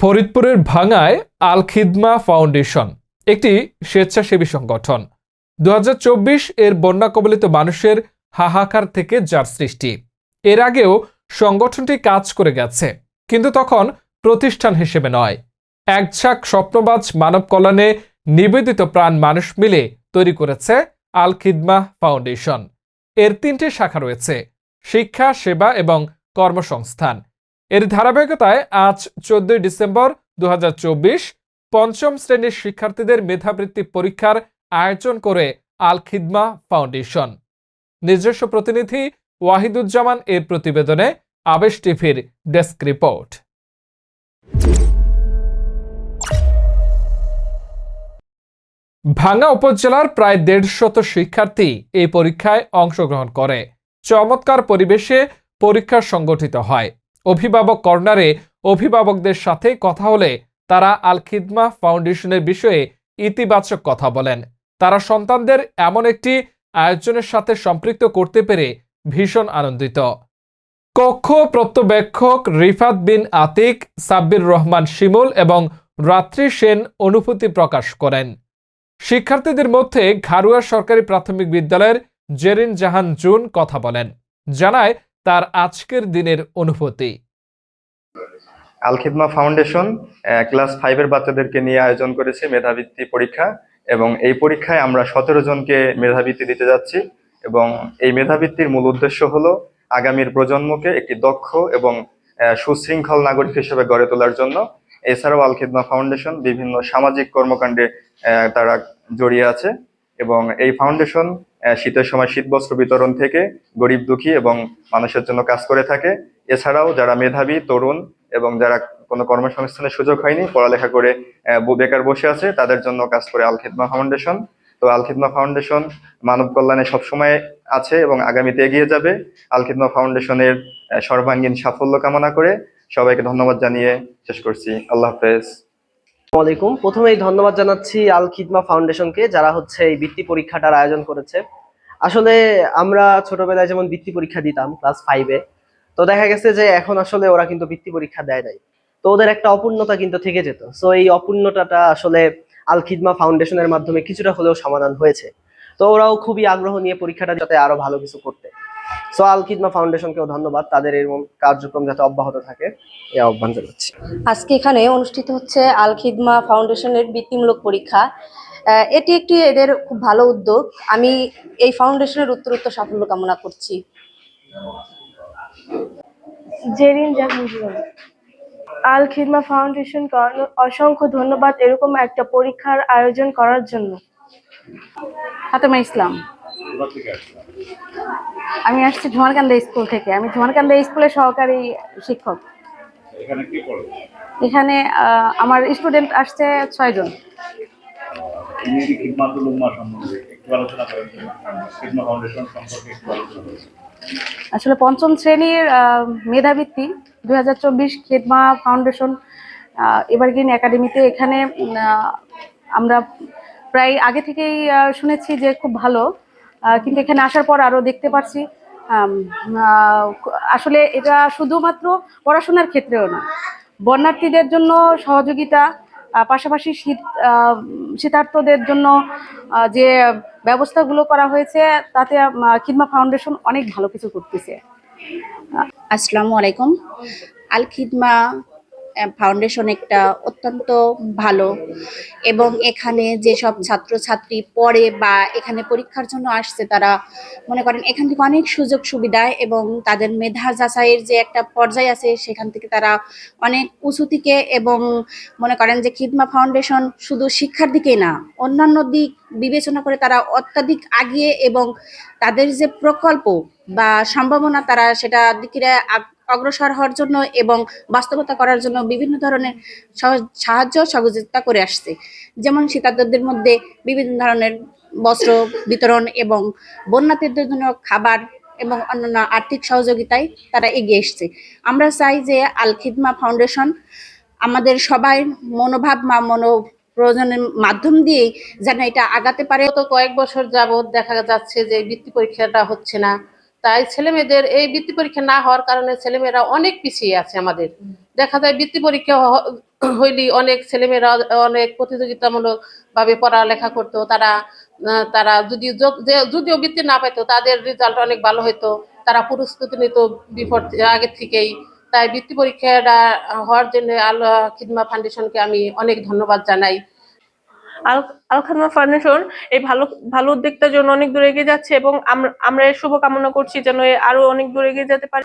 ফরিদপুরের ভাঙায় আল খিদমা ফাউন্ডেশন, একটি স্বেচ্ছাসেবী সংগঠন। দু হাজার চব্বিশ এর বন্যা কবলিত মানুষের হাহাকার থেকে যার সৃষ্টি। এর আগেও সংগঠনটি কাজ করে গেছে, কিন্তু তখন প্রতিষ্ঠান হিসেবে নয়। এক ঝাঁক স্বপ্নবাজ মানব কল্যাণে নিবেদিত প্রাণ মানুষ মিলে তৈরি করেছে আল খিদমা ফাউন্ডেশন। এর তিনটি শাখা রয়েছে, শিক্ষা, সেবা এবং কর্মসংস্থান। এর ধারাবাহিকতায় আজ চোদ্দই ডিসেম্বর দু পঞ্চম শ্রেণির শিক্ষার্থীদের মেধাবৃত্তি পরীক্ষার আয়োজন করে আল খিদমা ফাউন্ডেশন। নিজস্ব প্রতিনিধি ওয়াহিদুজ্জামান এর প্রতিবেদনে আবেশ টিভির ডেস্ক রিপোর্ট। ভাঙ্গা উপজেলার প্রায় দেড়শত শিক্ষার্থী এই পরীক্ষায় অংশগ্রহণ করে। চমৎকার পরিবেশে পরীক্ষা সংগঠিত হয়। অভিভাবক কর্নারে অভিভাবকদের সাথে কথা হলে তারা আল খিদমা ফাউন্ডেশনের বিষয়ে ইতিবাচক কথা বলেন। তারা সন্তানদের এমন একটি আয়োজনের সাথে সম্পৃক্ত করতে পেরে ভীষণ আনন্দিত। কক্ষ প্রত্যবেক্ষক রিফাত বিন আতিক, সাব্বির রহমান শিমুল এবং রাত্রি সেন অনুভূতি প্রকাশ করেন। শিক্ষার্থীদের মধ্যে ঘারুয়া সরকারি প্রাথমিক বিদ্যালয়ের জেরিন জাহান জুন কথা বলেন। জানায় তার আজকের দিনের অনুভূতি। আল খিদমা ফাউন্ডেশন ক্লাস ফাইভের বাচ্চাদেরকে নিয়ে আয়োজন করেছে মেধাবৃত্তি পরীক্ষা এবং এই পরীক্ষায় আমরা সতেরো জনকে মেধাবৃত্তি দিতে যাচ্ছি এবং এই মেধাবৃত্তির মূল উদ্দেশ্য হলো আগামীর প্রজন্মকে একটি দক্ষ এবং সুশৃঙ্খল নাগরিক হিসেবে গড়ে তোলার জন্য। এছাড়াও আল খিদমা ফাউন্ডেশন বিভিন্ন সামাজিক কর্মকাণ্ডে তারা জড়িয়ে আছে এবং এই ফাউন্ডেশন শীতের সময় শীতবস্ত্র বিতরণ থেকে গরিব দুঃখী এবং মানুষের জন্য কাজ করে থাকে। এছাড়াও যারা মেধাবী, তরুণ এবং যারা কোনো কর্মসংস্থানের সুযোগ হয়নি, পড়ালেখা করে বেকার বসে আছে, তাদের জন্য কাজ করে আল ফাউন্ডেশন। তো আল ফাউন্ডেশন মানব কল্যাণে সবসময় আছে এবং আগামীতে এগিয়ে যাবে। আল ফাউন্ডেশনের সর্বাঙ্গীন সাফল্য কামনা করে সবাইকে ধন্যবাদ জানিয়ে শেষ করছি। আল্লাহ হাফেজ। আলাইকুম। প্রথমেই ধন্যবাদ জানাচ্ছি আল খিদমা ফাউন্ডেশনকে, যারা হচ্ছে এই বৃত্তি পরীক্ষাটার আয়োজন করেছে। আসলে আমরা ছোটবেলায় যেমন বৃত্তি পরীক্ষা দিতাম ক্লাস ফাইভে তো দেখা গেছে যে এখন আসলে ওরা কিন্তু বৃত্তি পরীক্ষা দেয় নাই। তো ওদের একটা অপূর্ণতা কিন্তু থেকে যেত। সো এই অপূর্ণতাটা আসলে আল খিদমা ফাউন্ডেশনের মাধ্যমে কিছুটা হলেও সমাধান হয়েছে। তো ওরাও খুবই আগ্রহ নিয়ে পরীক্ষাটা যাতে আরও ভালো কিছু করতে। সো আল খিদমা ফাউন্ডেশনকেও ধন্যবাদ তাদের এরকম কার্যক্রম যাতে অব্যাহত থাকে এই আহ্বান জানাচ্ছি। আজকে এখানে অনুষ্ঠিত হচ্ছে আল খিদমা ফাউন্ডেশনের বৃত্তিমূলক পরীক্ষা। আহ, এটি একটি এদের খুব ভালো উদ্যোগ। আমি এই ফাউন্ডেশনের উত্তরোত্তর সাফল্য কামনা করছি। জেরিন জাহাঙ্গীর। আল খিদমা ফাউন্ডেশনকে অসংখ্য ধন্যবাদ এরকম একটা পরীক্ষার আয়োজন করার জন্য। ফাতেমা ইসলাম। আমি আসছি ঝুমারকান্দা স্কুল থেকে। আমি ঝুমারকান্দা স্কুলের সহকারী শিক্ষক। এখানে কি করো এখানে আমার স্টুডেন্ট আসছে ছয়জন আসলে পঞ্চম শ্রেণির মেধাবৃত্তি দুই হাজার চব্বিশ খেদমা ফাউন্ডেশন এভারগ্রিন একাডেমিতে এখানে আমরা প্রায় আগে থেকেই শুনেছি যে খুব ভালো। কিন্তু এখানে আসার পর আরও দেখতে পাচ্ছি আসলে এটা শুধুমাত্র পড়াশোনার ক্ষেত্রেও না, বন্যার্থীদের জন্য সহযোগিতা পাশাপাশি শীত শীতার্থদের জন্য যে ব্যবস্থাগুলো করা হয়েছে, তাতে খিদমা ফাউন্ডেশন অনেক ভালো কিছু করতেছে। আসসালামু আলাইকুম। আল খিদমা ফাউন্ডেশন একটা অত্যন্ত ভালো এবং এখানে যেসব ছাত্রছাত্রী পড়ে বা এখানে পরীক্ষার জন্য আসছে, তারা মনে করেন এখান থেকে অনেক সুযোগ সুবিধা এবং তাদের মেধা যাচাইয়ের যে একটা পর্যায় আছে, সেখান থেকে তারা অনেক উঁচু থেকে এবং মনে করেন যে খিদমা ফাউন্ডেশন শুধু শিক্ষার দিকে না, অন্যান্য দিক বিবেচনা করে তারা অত্যাধিক আগিয়ে এবং তাদের যে প্রকল্প বা সম্ভাবনা তারা সেটা দিকে অগ্রসর হওয়ার জন্য এবং বাস্তবতা করার জন্য বিভিন্ন ধরনের সহ- সাহায্য সহযোগিতা করে আসছে। যেমন শীতার্থদের মধ্যে বিভিন্ন ধরনের বস্ত্র বিতরণ এবং বন্যার্থীদের জন্য খাবার এবং অন্যান্য আর্থিক সহযোগিতায় তারা এগিয়ে এসছে। আমরা চাই যে আল খিদমা ফাউন্ডেশন আমাদের সবাই মনোভাব বা মনো প্রয়োজনের মাধ্যম দিয়েই যেন এটা আগাতে পারে। তো কয়েক বছর যাবৎ দেখা যাচ্ছে যে বৃত্তি পরীক্ষাটা হচ্ছে না। তাই ছেলেমেয়েদের এই বৃত্তি পরীক্ষা না হওয়ার কারণে ছেলেমেয়েরা অনেক পিছিয়ে আছে আমাদের। দেখা যায় বৃত্তি পরীক্ষা হইলি অনেক ছেলেমেয়েরা অনেক প্রতিযোগিতামূলক ভাবে পড়ালেখা করতো তারা তারা যদি যদিও বৃত্তি না পেতো তাদের রেজাল্ট অনেক ভালো হতো তারা প্রস্তুতি নিত বিফোর আগের থেকেই। তাই বৃত্তি পরীক্ষাটা হওয়ার জন্য আল্লাহ খিদমা ফাউন্ডেশনকে আমি অনেক ধন্যবাদ জানাই। আল আল খাদমা ফাউন্ডেশন এই ভালো ভালো উদ্যোগটার জন্য অনেক দূর এগিয়ে যাচ্ছে এবং আমরা আমরা এর শুভকামনা করছি যেন আরও অনেক দূর এগিয়ে যেতে পারে।